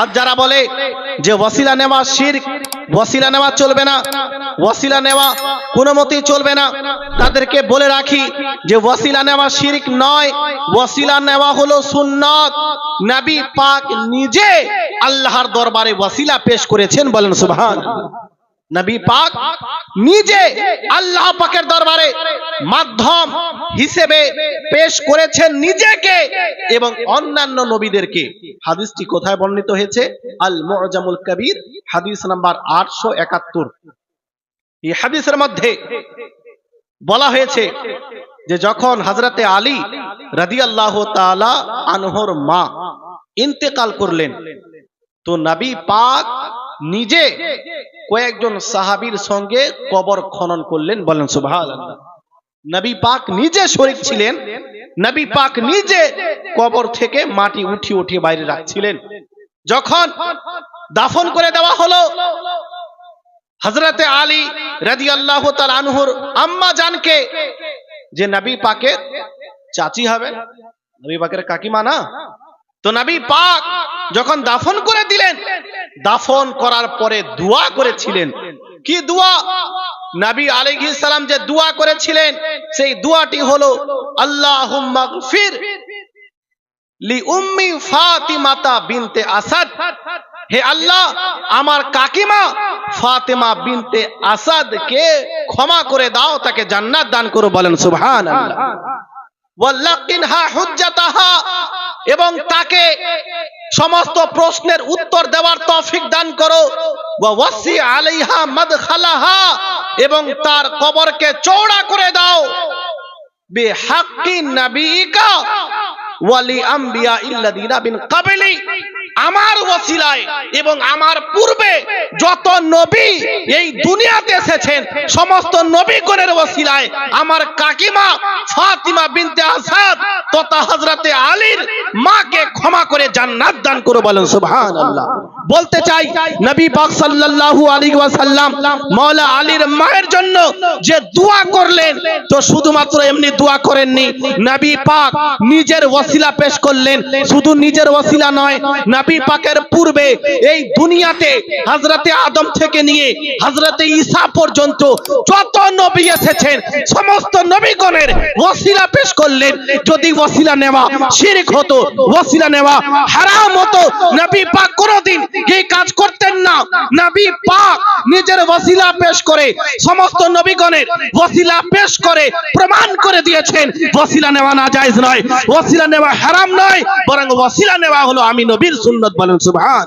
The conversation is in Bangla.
আর যারা বলে যে ওয়াসিলা নেওয়া শিরক ওয়াসিলা নেওয়া চলবে না, ওয়াসিলা নেওয়া কোনো মতেই চলবে না, তাদেরকে বলে রাখি যে ওয়াসিলা নেওয়া শিরক নয়, ওয়াসিলা নেওয়া হলো সুন্নত। নবী পাক নিজে আল্লাহর দরবারে ওয়াসিলা পেশ করেছেন বলেন সুবহান। নবী পাক নিজে আল্লাহ পাকের দরবারে মাধ্যম হিসেবে পেশ করেছেন নিজেকে এবং অন্যান্য নবীদেরকে। হাদিসটি কোথায় বর্ণিত হয়েছে? আল মুআজামুল কবির, হাদিস নাম্বার আটশো একাত্তর। এই হাদিসের মধ্যে বলা হয়েছে যে যখন হজরতে আলী রাদিয়াল্লাহু তাআলা আনহর মা ইন্তেকাল করলেন, তো নবী পাক নিজে কয়েকজন সাহাবীর সঙ্গে কবর খনন করলেন বলেন সুবহানাল্লাহ। নবী পাক নিজে শরীক ছিলেন, নবী পাক নিজে কবর থেকে মাটি উঠিয়ে উঠিয়ে বাইরে রাখছিলেন। যখন দাফন করে দেওয়া হলো হজরতে আলী রাদিয়াল্লাহু তাআলা আনহুর আম্মা জানকে যে নবী পাকের চাচি হবে, নবী পাকের কাকিমা না? তো নবী পাক যখন দাফন করে দিলেন, দাফন করার পরে দোয়া করেছিলেন। কি দোয়া? নবী আলাইহিস সালাম যে দোয়া করেছিলেন, সেই দোয়াটি হলো, আল্লাহুম্মা গফির লি উম্মি ফাতিমাতা বিনতে আসাদ। হে আল্লাহ, আমার কাকিমা ফাতেমা বিনতে আসাদ কে ক্ষমা করে দাও, তাকে জান্নাত দান করো, বলেন হুজ্জাতাহা, এবং তাকে সমস্ত প্রশ্নের উত্তর দেওয়ার তৌফিক দান করো। এবং তার কবরকে চওড়া করে দাও। বিহাক্কি নবিকা ওয়ালি আম্বিয়া ইল্লাযিনা বিন আমার ওসিলায় এবং আমার পূর্বে যত নবী এই দুনিয়াতে এসেছেন, সমস্ত নবীগণের ওসিলায় আমার কাকিমা ফাতিমা বিনতে আসাদ তথা হজরতে আলীর মাকে ক্ষমা করে জান্নাত দান করো বলেন, সুবহানাল্লাহ। বলতে চাই, নবী পাক সাল্লাল্লাহু আলাইহি ওয়াসাল্লাম মাওলা আলীর মায়ের জন্য যে দোয়া করলেন, তো শুধুমাত্র এমনি দোয়া করেননি, নবী পাক নিজের ওসিলা পেশ করলেন। শুধু নিজের ওসিলা নয়, নবী পাকের পূর্বে এই দুনিয়াতে হযরতে আদম থেকে নিয়ে হযরতে ঈসা পর্যন্ত যত নবী এসেছেন, সমস্ত নবীগণের ওসিলা পেশ করলেন। যদি ওসিলা নেওয়া শিরক হতো ওসিলা নেওয়া হারাম হতো। নবী পাক কোনোদিন এই কাজ করতেন না। নবী পাক নিজের ওসিলা পেশ করে সমস্ত নবীগণের ওসিলা পেশ করে প্রমাণ করে দিয়েছেন ওসিলা নেওয়া না জায়েজ নয়। ওসিলা নেওয়া হারাম নয়, বরং ওসিলা নেওয়া হলো আমি নবীর সুন্নত বলেন, সুবহান।